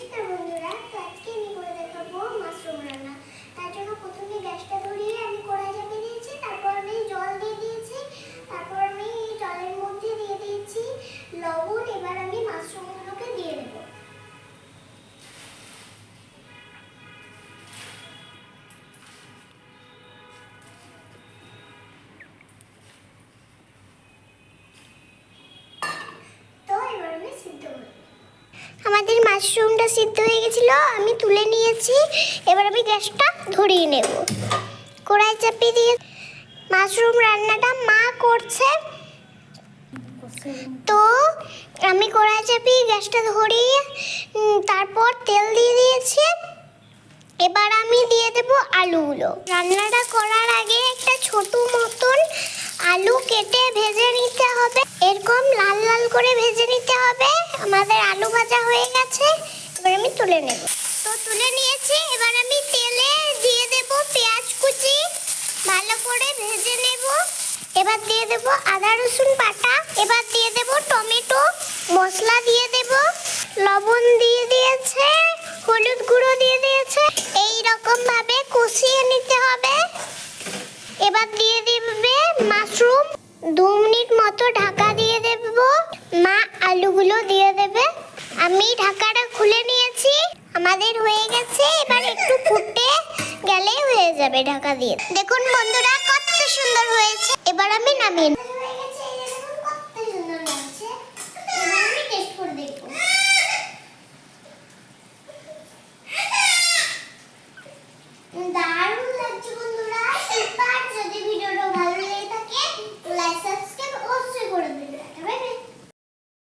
নমস্কার বন্ধুরা তো আজকে আমি করে দেখাবো আমাদের মাশরুমটা সিদ্ধ হয়ে গেছিল, আমি তুলে নিয়েছি। এবার আমি গ্যাসটা ধরিয়ে নেব। কড়াই চাপিয়ে দিয়ে মাশরুম রান্নাটা মা করছে। তো আমি কড়াই চাপিয়ে গ্যাসটা ধরিয়ে তারপর তেল দিয়ে দিয়েছি। এবার আমি দিয়ে দেব আলুগুলো। রান্নাটা করার আগে একটা ছোট মতন আলু কেটে ভেজে করে ভেজে নিতে হবে। আমাদের আলু ভাজা হয়ে গেছে। এবার আমি তুলে নেব। তো তুলে নিয়েছি। এবার আমি তেলে দিয়ে দেব পেঁয়াজ কুচি। ভালো করে ভেজে নেব। এবার দিয়ে দেব আদা, রসুন বাটা। এবার দিয়ে দেব টমেটো। মশলা দিয়ে দেব। লবণ দিয়ে দিয়েছে। হলুদ গুঁড়ো দিয়ে দিয়েছে। এই রকম ভাবে কষিয়ে নিতে হবে। এবার দিয়ে দিবে মাশরুম। দু মিনিট মতো ঢাকা দিয়ে দেব। মা আলুগুলো দিয়ে দেবে। আমি ঢাকাটা খুলে নিয়েছি। আমাদের হয়ে গেছে। এবার একটু ফুটে গেলে হয়ে যাবে ঢাকা দিয়ে। দেখুন বন্ধুরা, কত সুন্দর হয়েছে। এবার আমি নামি দারুণ লাগছে বন্ধুরা।